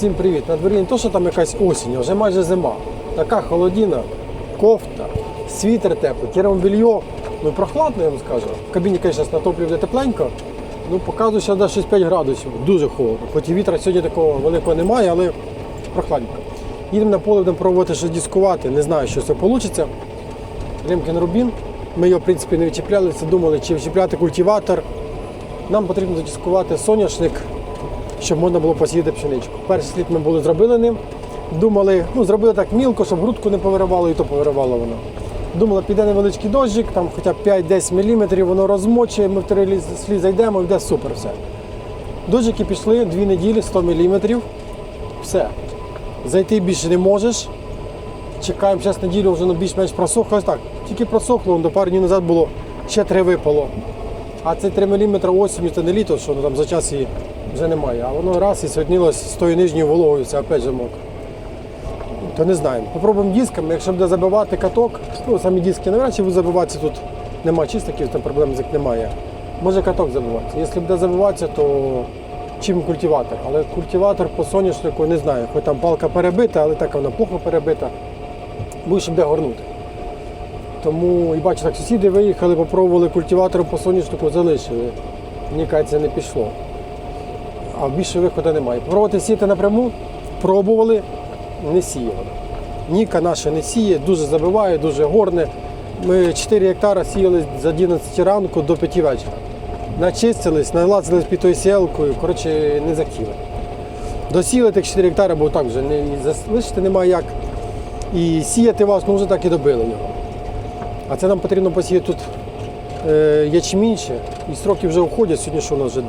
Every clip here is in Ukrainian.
Всім привіт! На дворі не то, що там якась осінь, а вже майже зима. Така холодіна, кофта, світер теплий, термобільйо. Ну прохладно, я вам скажу. В кабіні, звісно, на топлі буде тепленько. Ну, показує, що 5 градусів. Дуже холодно. Хоч і вітра сьогодні такого великого немає, але прохладненько. Їдемо на поле, будемо пробувати щось дискувати. Не знаю, що це вийде. Ремкін Рубін. Ми його, в принципі, не відчіплялися, думали, чи відчіпляти культиватор. Нам потрібно задискувати соняшник, щоб можна було посіяти пшеничку. Перший слід ми були зробили ним. Думали, ну зробили так мілко, щоб грудку не повиривало, і то повиривало воно. Думали, піде невеличкий дощик, там хоча б 5-10 мм, воно розмочує, ми в три слід зайдемо і буде супер все. Дощики пішли дві неділі, 100 мм. Все. Зайти більше не можеш. Чекаємо зараз неділю, вже ну, більш-менш просохло. Ось так. Тільки просохло, до пару днів назад було ще три випало. А це 3 мм осінню це не літо, що ну, там за час її вже немає. А воно раз і сьогоднілось з тою нижньою вологою, це опять же мокро. То не знаємо. Попробуємо дисками, якщо буде забивати каток, ну самі диски навряд чи будуть забиватися тут немає чистиків, там проблем з них немає. Може каток забиватися. Якщо буде забиватися, то чим культиватор. Але культиватор по соняшнику не знаю. Хоч там палка перебита, але так вона плохо перебита. Будеш де горнути. Тому і бачу, так сусіди виїхали, попробували культиватором по соняшнику, залишили. Мені кажеться, не пішло. А більше виходу немає. Пробувати сіяти напряму, пробували, не сіяли. Ніка наша не сіє, дуже забиває, дуже горне. Ми 4 гектара сіяли з 11 ранку до 5 вечора. Начистились, налазились під тою сіялкою, коротше, не захотіли. Досіяли тих 4 гектара, бо так вже не залишити немає як. І сіяти вас, ну вже так і добили його. А це нам потрібно посіяти тут е, ячмінь. І строки вже уходять. Сьогодні що у нас вже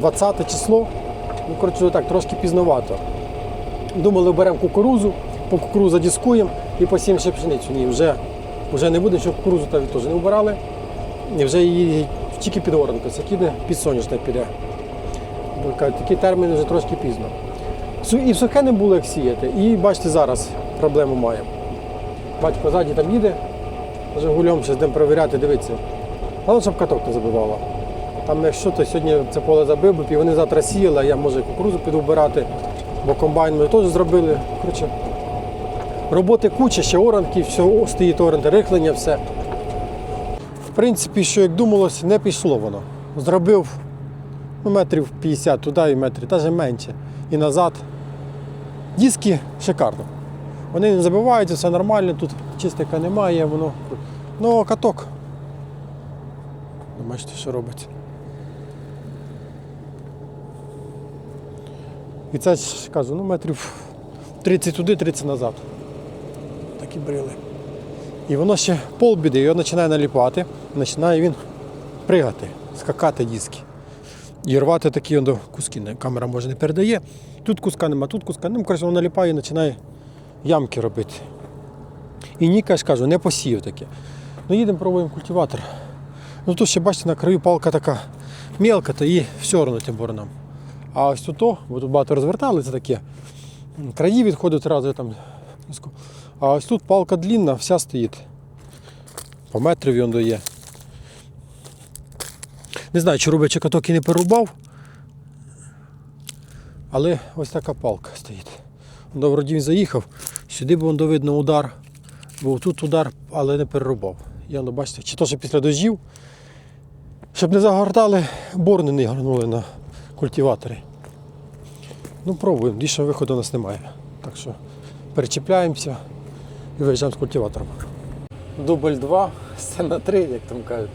20 число. Ну, коротше, так, трошки пізновато. Думали, беремо кукурузу, по кукурузу задіскуємо і посіємо ще пшеницю. Ні, вже, вже не буде, що кукурузу теж не вбирали. І вже її тільки під оранку, це піде під соняшник піде. Такі терміни вже трошки пізно. І сухе не було як сіяти. І бачите, зараз проблему маємо. Батько ззаді там їде, Жигулем ще йдемо перевіряти, дивитися. Але щоб каток не забивало. Там якщо то сьогодні це поле забив, і вони завтра сіяли, а я може кукурузу піду вбирати, бо комбайн ми теж зробили. Коротше, роботи куча, ще оранки, все стоїть оранки, рихлення, все. В принципі, що як думалось, не пішло воно. Зробив ну, метрів 50 туди і метрів, навіть менше. І назад. Диски шикарно. Вони не забиваються, все нормально, тут чистика немає, воно. Ну, каток. Бачите, що робиться. І це ж кажу, ну метрів 30 туди, 30 назад. Такі брили. І воно ще полбіди, його починає наліпати, починає він пригати, скакати диски. І рвати такі до куски. Камера може не передає. Тут куска нема, тут куска. Ну, коротше, воно наліпає і починає ямки робити. І Ніка, ж кажу, не посів таке. Ну їдемо, пробуємо культиватор. Ну тут ще бачите, на краю палка така мелка, то її все одно тим боронам. А ось тут, бо тут багато розвертали, це таке. Краї відходять одразу там. А ось тут палка длінна, вся стоїть. По метрові він дає. Не знаю, чи чи каток і не перерубав. Але ось така палка стоїть. Вроді він заїхав, сюди був воно видно удар. Був тут удар, але не перерубав. І воно, бачите, чи то що після дождів, щоб не загортали, борни не горнули на культиваторі. Ну, пробуємо, більше виходу у нас немає. Так що перечіпляємося і виїжджаємо з культиватором. Дубль 2, сцена 3, як там кажуть.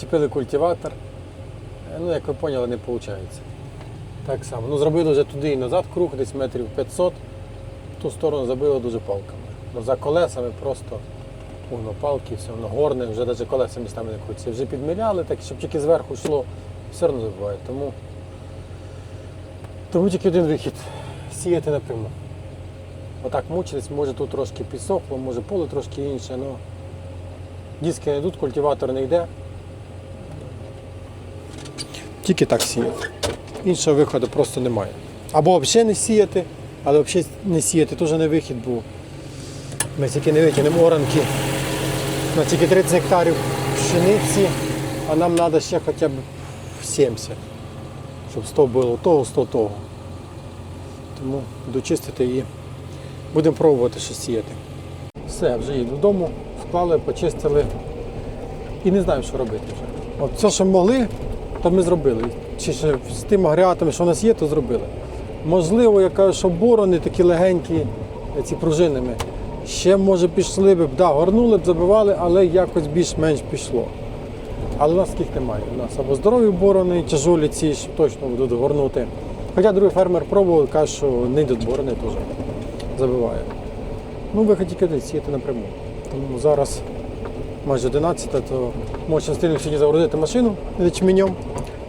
Чіпили культиватор. Ну, як ви поняли, не виходить. Так само. Ну, зробили вже туди і назад круг, десь метрів 500. В ту сторону забили дуже палками. Ну, за колесами просто воно палки, все воно горне, вже навіть колеса містами не крутиться. Вже підміряли, так, щоб тільки зверху йшло, все одно забуває. Тому, тому тільки один вихід сіяти напряму. Отак мучились, може тут трошки підсохло, може поле трошки інше, але диски не йдуть, культиватор не йде. Тільки так сіяти. Іншого виходу просто немає. Або взагалі не сіяти, але взагалі не сіяти теж не вихід був. Ми тільки не витягнемо оранки на тільки 30 гектарів пшениці, а нам треба ще хоча б 70, щоб 100 було того, 100 того. Тому дочистити і будемо пробувати щось сіяти. Все, вже їду додому, склали, почистили і не знаю, що робити вже. От все, що могли, то ми зробили. Чи ще з тими агрегатами, що у нас є, то зробили. Можливо, я кажу, що борони такі легенькі, ці пружинами. Ще, може, пішли б, да, горнули б, забивали, але якось більш-менш пішло. Але у нас таких немає. У нас або здорові борони, тяжолі ці, що точно будуть горнути. Хоча другий фермер пробував, каже, що не йдуть борони теж забиває. Ну, вихід тільки десь сіяти напряму. Тому зараз майже 11, то може встигнемо сьогодні загрузити машину ячменем,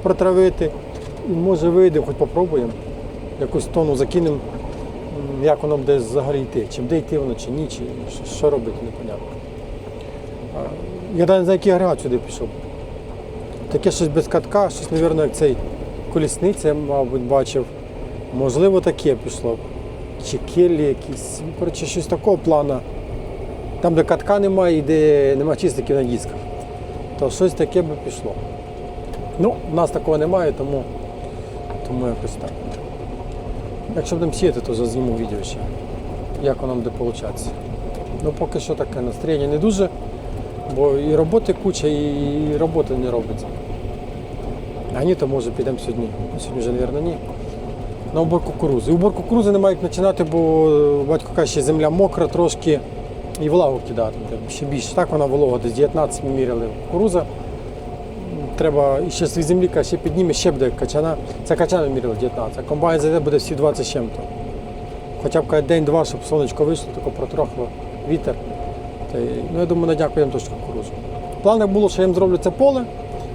протравити. І може вийдемо, хоч попробуємо. Якусь тону закинемо, як воно буде взагалі йти. Чи буде йти воно, чи ні, чи що- робити, непонятно. Я навіть знаю, який агрегат сюди пішов. Таке щось без катка, щось, мабуть, як цей колісниця, мабуть, бачив. Можливо, таке пішло. Чи келі якісь. Коротше, щось такого плану. Там, де катка немає і де немає чистиків на дисках. То щось таке би пішло. Ну, в нас такого немає, тому, тому якось так. Якщо будемо сіяти, то зазніму відео ще, як воно буде виходити. Ну, поки що таке настроєння не дуже, бо і роботи куча, і роботи не робиться. А ні, то може підемо сьогодні. Ну, Сьогодні вже, мабуть, ні. На убор кукурузи. Убор кукурузи не мають починати, бо батько каже, що земля мокра трошки і влагу кидати. Ще більше. Так вона волога, десь 19 ми міряли кукуруза. Треба і ще з землі ще підніме, ще буде качана. Це качана міряли 19, а комбайн зайде буде всі 20 з чим-то. Хоча б день-два, щоб сонечко вийшло, тако протрохло вітер. Та ну, я думаю, на дняк підемо точно кукурузу. В планах було, що я їм зроблю це поле,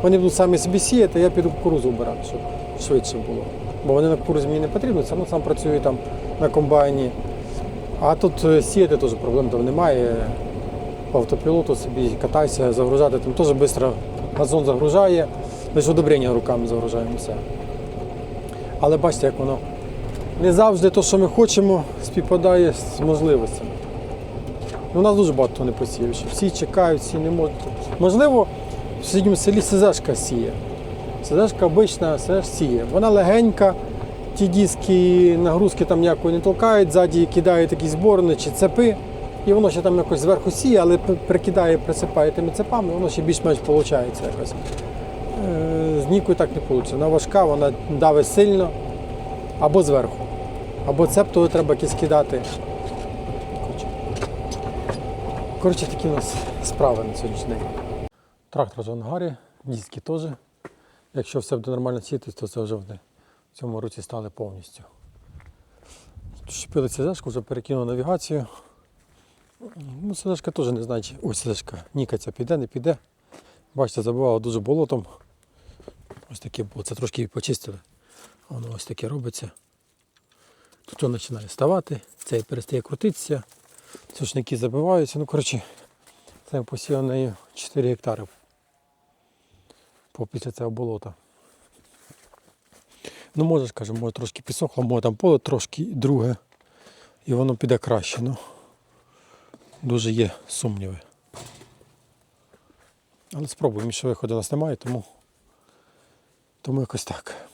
вони будуть самі собі сіяти, я піду кукурузу вбирати, щоб швидше було. Бо вони на кукурузі мені не потрібно, сам, сам працюю там на комбайні. А тут е, сіяти теж проблем там немає. По автопілоту собі катайся, загружати, там теж швидко газон загружає, лише удобрення руками загружаємо все. Але бачите, як воно не завжди те, що ми хочемо, співпадає з можливостями. Ну, у нас дуже багато не посіяв. ще. Всі чекають, всі не можуть. Можливо, в сусідньому селі СЗшка сіє. СЗшка обична СЗ сіє. Вона легенька, ті диски, нагрузки там ніякої не толкають, ззаді кидають якісь борони чи цепи. І воно ще там якось зверху сіє, але прикидає, присипає тими цепами, воно ще більш-менш виходить якось. Е, З нікою так не вийде. Вона важка, вона давить сильно або зверху. Або цеп, треба якийсь кидати. Коротше. Такі у нас справи на сьогоднішній день. Трактор в ангарі, диски теж. Якщо все буде нормально сіти, то це вже вони в цьому році стали повністю. Щепили ЦЗшку, вже перекинули навігацію. Ну, ЦЗшка теж не знає, чи... Ой, ЦЗшка, Ніка ця піде, не піде. Бачите, забивало дуже болотом. Ось таке було. Це трошки почистили. Воно ось таке робиться. Тут воно починає ставати, цей перестає крутитися, сушники забиваються. Ну, коротше, це посіяв нею 4 гектари після цього болота. Ну, може, скажімо, може трошки підсохло, може там поле трошки друге, і воно піде краще. Ну, дуже є сумніви. Але спробуємо, що виходу у нас немає, тому, тому якось так.